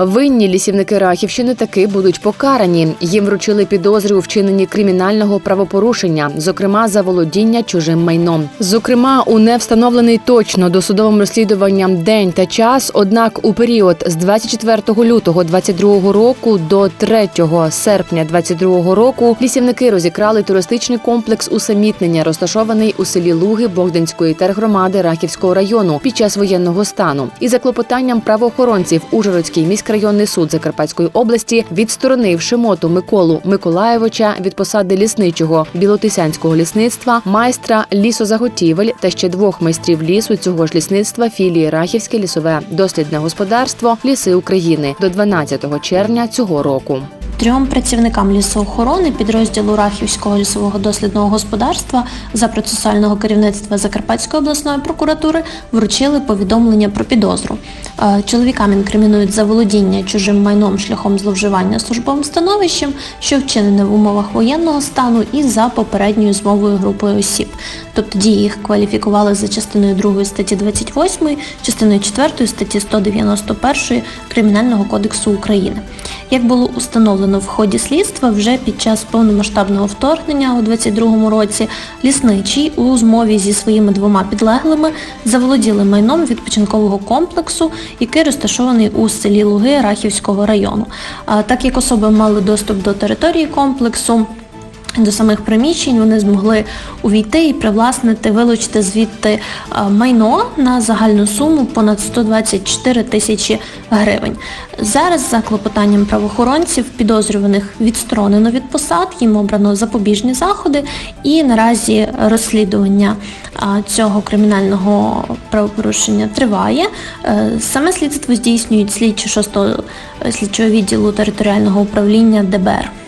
Винні лісівники Рахівщини таки будуть покарані. Їм вручили підозри у вчиненні кримінального правопорушення, зокрема за володіння чужим майном. Зокрема, у невстановлений точно досудовим розслідуванням день та час. Однак у період з 24 лютого 22 року до 3 серпня 22 року лісівники розікрали туристичний комплекс усамітнення, розташований у селі Луги Богданської тергромади Рахівського району під час воєнного стану. І за клопотанням правоохоронців Ужгородський міськрайонний суд Закарпатської області відсторонив Шимоту Миколу Миколаєвича від посади лісничого білотисянського лісництва, майстра лісозаготівель та ще двох майстрів лісу цього ж лісництва філії Рахівське лісове дослідне господарство Ліси України до 12 червня цього року. Трьом працівникам лісоохорони підрозділу Рахівського лісового дослідного господарства за процесуального керівництва Закарпатської обласної прокуратури вручили повідомлення про підозру. Е, Чоловікам інкримінують заволодіння чужим майном шляхом зловживання службовим становищем, що вчинене в умовах воєнного стану і за попередньою змовою групою осіб. Тобто дії їх кваліфікували за частиною 2 статті 28, частиною 4 статті 191 Кримінального кодексу України. Як було установлено в ході слідства, вже під час повномасштабного вторгнення у 22-му році лісничий у змові зі своїми двома підлеглими заволоділи майном відпочинкового комплексу, який розташований у селі Луги Рахівського району. Так як особи мали доступ до території комплексу, до самих приміщень вони змогли увійти і привласнити, вилучити звідти е, майно на загальну суму понад 124 тисячі гривень. Зараз за клопотанням правоохоронців підозрюваних відсторонено від посад, їм обрано запобіжні заходи, і наразі розслідування цього кримінального правопорушення триває. Е, Саме слідство здійснюють слідчі 6 слідчого відділу територіального управління ДБР.